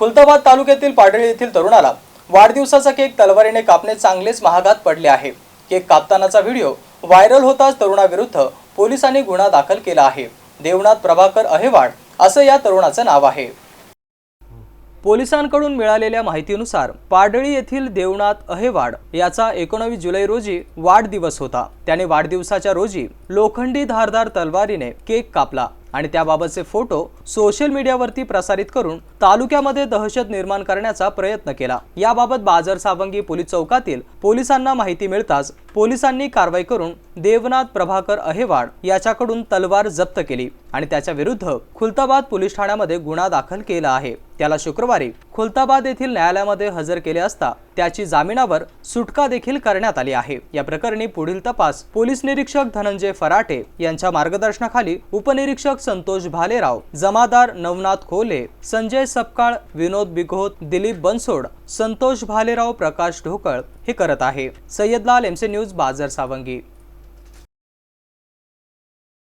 खुलताबाद तालुक्यातील पाडळी येथील तरुणाला वाढदिवसाचा केक तलवारीने कापणे चांगलेच महागात पडले आहे. केक कापतानाचा व्हिडिओ व्हायरल होताच तरुणाविरुद्ध पोलिसांनी गुन्हा दाखल केला आहे. देवनाथ प्रभाकर अहेवाड असं या तरुणाचं नाव आहे. पोलिसांकडून मिळालेल्या माहितीनुसार पाडळी येथील देवनाथ अहेवाड याचा एकोणावीस जुलै रोजी वाढदिवस होता. त्याने वाढदिवसाच्या रोजी लोखंडी धारदार तलवारीने केक कापला. आणि त्याबाबतचे फोटो सोशल मीडियावरती प्रसारित करून तालुक्यामध्ये दहशत निर्माण करण्याचा प्रयत्न केला. याबाबत बाजार सावंगी पोलीस चौकातील पोलिसांना माहिती मिळताच पोलिसांनी कारवाई करून देवनाथ प्रभाकर अहेवाड याच्याकडून तलवार जप्त केली आणि त्याच्या विरुद्ध खुलताबाद पोलीस ठाण्यामध्ये गुन्हा दाखल केला आहे. त्याला शुक्रवारी खुलताबाद येथील न्यायालयामध्ये हजर केले असता त्याची जामिनावर सुटका देखील करण्यात आली आहे. या प्रकरणी पुढील तपास पोलीस निरीक्षक धनंजय फराटे यांच्या मार्गदर्शनाखाली उपनिरीक्षक संतोष भालेराव जमादार नवनाथ खोले संजय सपकाळ विनोद बिघोत दिलीप बनसोड संतोष भालेराव प्रकाश ढोकळ हे करत आहे. सय्यदलाल एमसी न्यूज बाजार सावंगी.